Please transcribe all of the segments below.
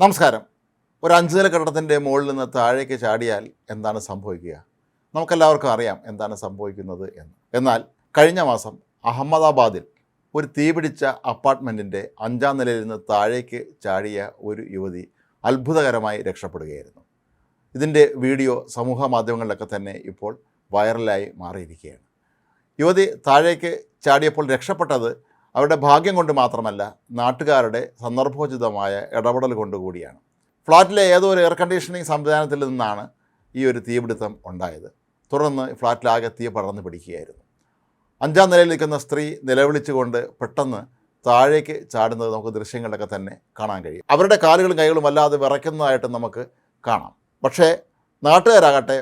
നമസ്കാരം. ഒരു അഞ്ച് നില കെട്ടിടത്തിന്റെ മുകളിൽ നിന്ന് താഴേക്ക് ചാടിയാൽ എന്താണ് സംഭവിക്കുക? നമുക്കെല്ലാവർക്കും അറിയാം എന്താണ് സംഭവിക്കുന്നത് എന്ന്. എന്നാൽ കഴിഞ്ഞ മാസം അഹമ്മദാബാദിൽ ഒരു തീപിടിച്ച അപ്പാർട്ട്മെന്റിന്റെ അഞ്ചാം നിലയിൽ നിന്ന് താഴേക്ക് ചാടിയ ഒരു യുവതി അത്ഭുതകരമായി രക്ഷപ്പെടുകയായിരുന്നു. ഇതിന്റെ വീഡിയോ സമൂഹ മാധ്യമങ്ങളിലൊക്കെ തന്നെ ഇപ്പോൾ വൈറലായി മാറിയിരിക്കുകയാണ്. യുവതി താഴേക്ക് ചാടിയപ്പോൾ രക്ഷപ്പെട്ടത് അവരുടെ ഭാഗ്യം കൊണ്ട് മാത്രമല്ല നാട്ടുകാരുടെ സന്ദർഭോചിതമായ ഇടപെടൽ കൊണ്ടുകൂടിയാണ് ഫ്ലാറ്റിലെ ഏതോ ഒരു എയർ കണ്ടീഷനിങ് സംവിധാനത്തിൽ നിന്നാണ് ഈ ഒരു തീപിടുത്തം ഉണ്ടായത്. തുടർന്ന് ഫ്ലാറ്റിലാകെ തീ പടർന്നു പിടിക്കുകയായിരുന്നു. അഞ്ചാം നിലയിൽ നിൽക്കുന്ന സ്ത്രീ നിലവിളിച്ചുകൊണ്ട് പെട്ടെന്ന് താഴേക്ക് ചാടുന്നത് നമുക്ക് ദൃശ്യങ്ങളിലൊക്കെ തന്നെ കാണാൻ കഴിയും. അവരുടെ കാലുകളും കൈകളും അല്ലാതെ വിറയ്ക്കുന്നതായിട്ട് നമുക്ക് കാണാം. പക്ഷേ നാട്ടുകാരാകട്ടെ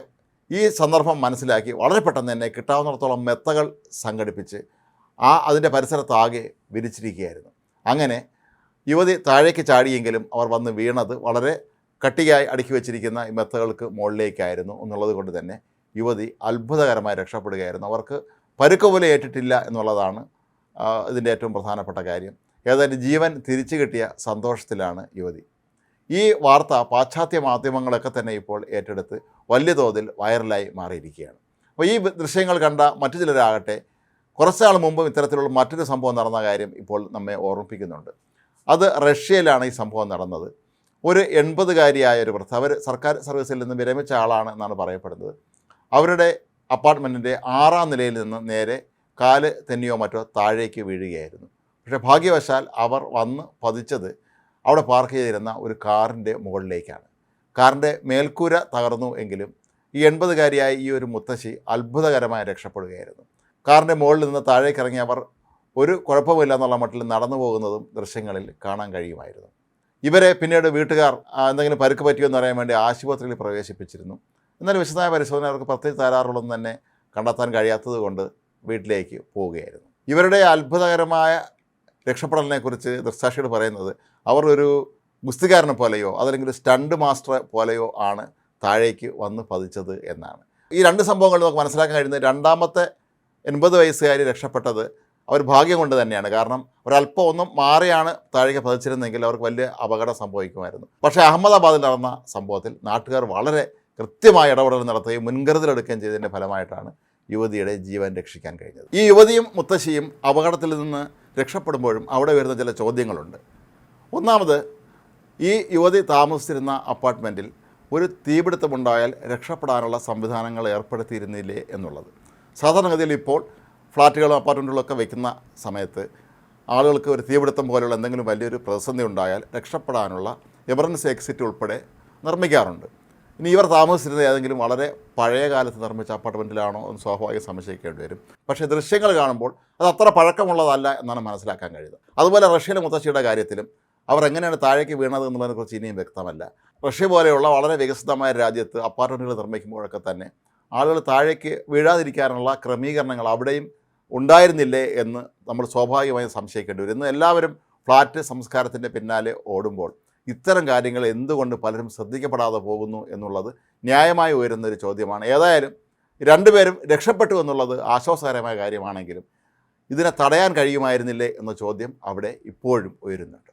ഈ സന്ദർഭം മനസ്സിലാക്കി വളരെ പെട്ടെന്ന് തന്നെ കിട്ടാവുന്നിടത്തോളം മെത്തകൾ സംഘടിപ്പിച്ച് ആ അതിന്റെ പരിസരത്താകെ വിരിച്ചിരിക്കുകയായിരുന്നു. അങ്ങനെ യുവതി താഴേക്ക് ചാടിയെങ്കിലും അവർ വന്ന് വീണത് വളരെ കട്ടിയായി അടുക്കി വെച്ചിരിക്കുന്ന ഈ മെത്തകൾക്ക് മുകളിലേക്കായിരുന്നു എന്നുള്ളത് കൊണ്ട് തന്നെ യുവതി അത്ഭുതകരമായി രക്ഷപ്പെടുകയായിരുന്നു. അവർക്ക് പരുക്ക പോലെ ഏറ്റിട്ടില്ല എന്നുള്ളതാണ് ഇതിന്റെ ഏറ്റവും പ്രധാനപ്പെട്ട കാര്യം. ഏതായാലും ജീവൻ തിരിച്ചു കിട്ടിയ സന്തോഷത്തിലാണ് യുവതി. ഈ വാർത്ത പാശ്ചാത്യ മാധ്യമങ്ങളൊക്കെ തന്നെ ഇപ്പോൾ ഏറ്റെടുത്ത് വലിയ തോതിൽ വൈറലായി മാറിയിരിക്കുകയാണ്. അപ്പോൾ ഈ ദൃശ്യങ്ങൾ കണ്ട മറ്റു ചിലരാകട്ടെ കുറച്ച് നാൾ മുമ്പും ഇത്തരത്തിലുള്ള മറ്റൊരു സംഭവം നടന്ന കാര്യം ഇപ്പോൾ നമ്മെ ഓർമ്മിപ്പിക്കുന്നുണ്ട്. അത് റഷ്യയിലാണ് ഈ സംഭവം നടന്നത്. ഒരു എൺപതുകാരിയായ ഒരു വൃദ്ധ അവർ സർക്കാർ സർവീസിൽ നിന്ന് വിരമിച്ച ആളാണ് എന്നാണ് പറയപ്പെടുന്നത്. അവരുടെ അപ്പാർട്ട്മെന്റിന്റെ ആറാം നിലയിൽ നിന്ന് നേരെ കാൽ തെന്നിയോ മറ്റോ താഴേക്ക് വീഴുകയായിരുന്നു. പക്ഷേ ഭാഗ്യവശാൽ അവർ വന്ന് പതിച്ചത് അവിടെ പാർക്ക് ചെയ്തിരുന്ന ഒരു കാറിന്റെ മുകളിലേക്കാണ്. കാറിന്റെ മേൽക്കൂര തകർന്നു എങ്കിലും ഈ എൺപതുകാരിയായ ഈ ഒരു മുത്തശ്ശി അത്ഭുതകരമായി രക്ഷപ്പെടുകയായിരുന്നു. കാറിന്റെ മുകളിൽ നിന്ന് താഴേക്ക് ഇറങ്ങി അവർ ഒരു കുഴപ്പമില്ല എന്നുള്ള മട്ടിൽ നടന്നു പോകുന്നതും ദൃശ്യങ്ങളിൽ കാണാൻ കഴിയുമായിരുന്നു. ഇവരെ പിന്നീട് വീട്ടുകാർ എന്തെങ്കിലും പരുക്ക് പറ്റിയോ എന്ന് അറിയാൻ വേണ്ടി ആശുപത്രിയിൽ പ്രവേശിപ്പിച്ചിരുന്നു. എന്നാൽ വിശദമായ പരിശോധന അവർക്ക് പ്രത്യേകിച്ച് തരാറുള്ളൊന്നും തന്നെ കണ്ടെത്താൻ കഴിയാത്തത് കൊണ്ട് വീട്ടിലേക്ക് പോവുകയായിരുന്നു. ഇവരുടെ അത്ഭുതകരമായ രക്ഷപ്പെടലിനെക്കുറിച്ച് ദൃക്സാക്ഷികൾ പറയുന്നത് അവർ ഒരു ഗുസ്തികാരനെ പോലെയോ അതല്ലെങ്കിൽ സ്റ്റണ്ട് മാസ്റ്റർ പോലെയോ ആണ് താഴേക്ക് വന്ന് പതിച്ചത് എന്നാണ്. ഈ രണ്ട് സംഭവങ്ങൾ നമുക്ക് മനസ്സിലാക്കാൻ കഴിയുന്നത്. രണ്ടാമത്തെ എൺപത് വയസ്സുകാരി രക്ഷപ്പെട്ടത് അവർ ഭാഗ്യം കൊണ്ട് തന്നെയാണ്. കാരണം ഒരല്പം ഒന്നും മാറിയാണ് താഴേക്ക് പതിച്ചിരുന്നെങ്കിൽ അവർക്ക് വലിയ അപകടം സംഭവിക്കുമായിരുന്നു. പക്ഷേ അഹമ്മദാബാദിൽ നടന്ന സംഭവത്തിൽ നാട്ടുകാർ വളരെ കൃത്യമായ ഇടപെടൽ നടത്തുകയും മുൻകരുതലെടുക്കുകയും ചെയ്തതിന്റെ ഫലമായിട്ടാണ് യുവതിയുടെ ജീവൻ രക്ഷിക്കാൻ കഴിഞ്ഞത്. ഈ യുവതിയും മുത്തശ്ശിയും അപകടത്തിൽ നിന്ന് രക്ഷപ്പെടുമ്പോഴും അവിടെ വരുന്ന ചില ചോദ്യങ്ങളുണ്ട്. ഒന്നാമത് ഈ യുവതി താമസിച്ചിരുന്ന അപ്പാർട്ട്മെന്റിൽ ഒരു തീപിടുത്തമുണ്ടായാൽ രക്ഷപ്പെടാനുള്ള സംവിധാനങ്ങൾ ഏർപ്പെടുത്തിയിരുന്നില്ലേ എന്നുള്ളത്. സാധാരണഗതിയിൽ ഇപ്പോൾ ഫ്ലാറ്റുകളും അപ്പാർട്ട്മെന്റുകളൊക്കെ വയ്ക്കുന്ന സമയത്ത് ആളുകൾക്ക് ഒരു തീപിടുത്തം പോലെയുള്ള എന്തെങ്കിലും വലിയൊരു പ്രതിസന്ധി ഉണ്ടായാൽ രക്ഷപ്പെടാനുള്ള എമർജൻസി എക്സിറ്റ് ഉൾപ്പെടെ നിർമ്മിക്കാറുണ്ട്. ഇനി ഇവർ താമസിച്ചിരുന്ന ഏതെങ്കിലും വളരെ പഴയ കാലത്ത് നിർമ്മിച്ച അപ്പാർട്ട്മെന്റിലാണോ എന്ന് സ്വാഭാവികം സംശയിക്കേണ്ടി വരും. പക്ഷേ ദൃശ്യങ്ങൾ കാണുമ്പോൾ അത് അത്ര പഴക്കമുള്ളതല്ല എന്നാണ് മനസ്സിലാക്കാൻ കഴിയുന്നത്. അതുപോലെ റഷ്യയിലെ മുത്തശ്ശിയുടെ കാര്യത്തിലും അവർ എങ്ങനെയാണ് താഴേക്ക് വീണത് എന്നുള്ളതിനെക്കുറിച്ച് ഇനിയും വ്യക്തമല്ല. റഷ്യ പോലെയുള്ള വളരെ വികസിതമായ രാജ്യത്ത് അപ്പാർട്ട്മെന്റുകൾ നിർമ്മിക്കുമ്പോഴൊക്കെ തന്നെ ആളുകൾ താഴേക്ക് വീഴാതിരിക്കാനുള്ള ക്രമീകരണങ്ങൾ അവിടെയും ഉണ്ടായിരുന്നില്ലേ എന്ന് നമ്മൾ സ്വാഭാവികമായും സംശയിക്കേണ്ടി വരും. ഇന്ന് എല്ലാവരും ഫ്ലാറ്റ് സംസ്കാരത്തിന്റെ പിന്നാലെ ഓടുമ്പോൾ ഇത്തരം കാര്യങ്ങൾ എന്തുകൊണ്ട് പലരും ശ്രദ്ധിക്കപ്പെടാതെ പോകുന്നു എന്നുള്ളത് ന്യായമായി ഉയരുന്നൊരു ചോദ്യമാണ്. ഏതായാലും രണ്ടുപേരും രക്ഷപ്പെട്ടു എന്നുള്ളത് ആശ്വാസകരമായ കാര്യമാണെങ്കിലും ഇതിനെ തടയാൻ കഴിയുമായിരുന്നില്ലേ എന്ന ചോദ്യം അവിടെ ഇപ്പോഴും ഉയരുന്നുണ്ട്.